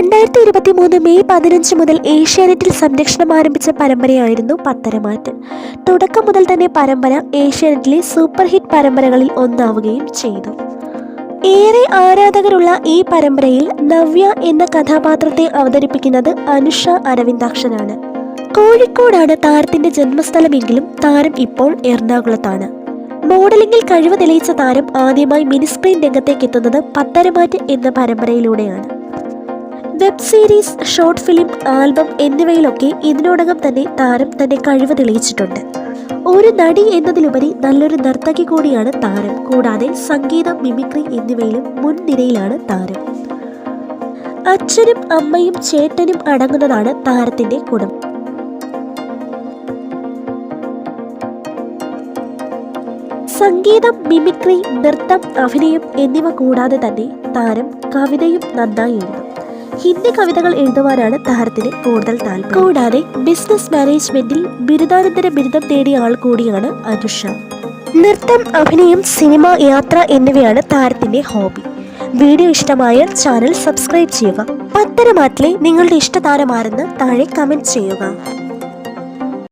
രണ്ടായിരത്തി ഇരുപത്തി മൂന്ന് മെയ് പതിനഞ്ച് മുതൽ ഏഷ്യാനെറ്റിൽ സംരക്ഷണം ആരംഭിച്ച പരമ്പരയായിരുന്നു പത്തരമാറ്റ്. തുടക്കം മുതൽ തന്നെ പരമ്പര ഏഷ്യാനെറ്റിലെ സൂപ്പർ ഹിറ്റ് പരമ്പരകളിൽ ഒന്നാവുകയും ചെയ്തു. ഏറെ ആരാധകരുള്ള ഈ പരമ്പരയിൽ നവ്യ എന്ന കഥാപാത്രത്തെ അവതരിപ്പിക്കുന്നത് അനുഷ അരവിന്ദാക്ഷനാണ്. കോഴിക്കോടാണ് താരത്തിന്റെ ജന്മസ്ഥലമെങ്കിലും താരം ഇപ്പോൾ എറണാകുളത്താണ്. മോഡലിംഗിൽ കഴിവ് തെളിയിച്ച താരം ആദ്യമായി മിനിസ്ക്രീൻ രംഗത്തേക്ക് എത്തുന്നത് പത്തരമാറ്റ് എന്ന പരമ്പരയിലൂടെയാണ്. Web series short film album എന്നിവയിലൊക്കെ ഇതിനോടകം തന്നെ താരം തന്റെ കഴിവ് തെളിയിച്ചിട്ടുണ്ട്. ഒരു നടി എന്നതിലുപരി നല്ലൊരു നർത്തകി കൂടിയാണ് താരം. കൂടാതെ സംഗീതം മിമിക്രി എന്നിവയിലും മുൻനിരയിലാണ് താരം. അച്ഛനും അമ്മയും ചേട്ടനും അടങ്ങുന്നതാണ് താരത്തിന്റെ കുടുംബം. സംഗീതം മിമിക്രി നൃത്തം അഭിനയം എന്നിവ കൂടാതെ തന്നെ താരം കവിതയും നന്നായി എഴുതും ഹിന്ദി കവിതകൾ എഴുതുവാനാണ് താരത്തിന് കൂടുതൽ താല്പര്യം. കൂടാതെ ബിസിനസ് മാനേജ്മെന്റിൽ ബിരുദാനന്തര ബിരുദം നേടിയ ആൾ കൂടിയാണ് അനുഷ. നൃത്തം അഭിനയം സിനിമ യാത്ര എന്നിവയാണ് താരത്തിന്റെ ഹോബി. വീഡിയോ ഇഷ്ടമായാൽ ചാനൽ സബ്സ്ക്രൈബ് ചെയ്യുക. പത്തരമാറ്റിലെ നിങ്ങളുടെ ഇഷ്ടതാരമാരെന്ന് താഴെ കമന്റ് ചെയ്യുക.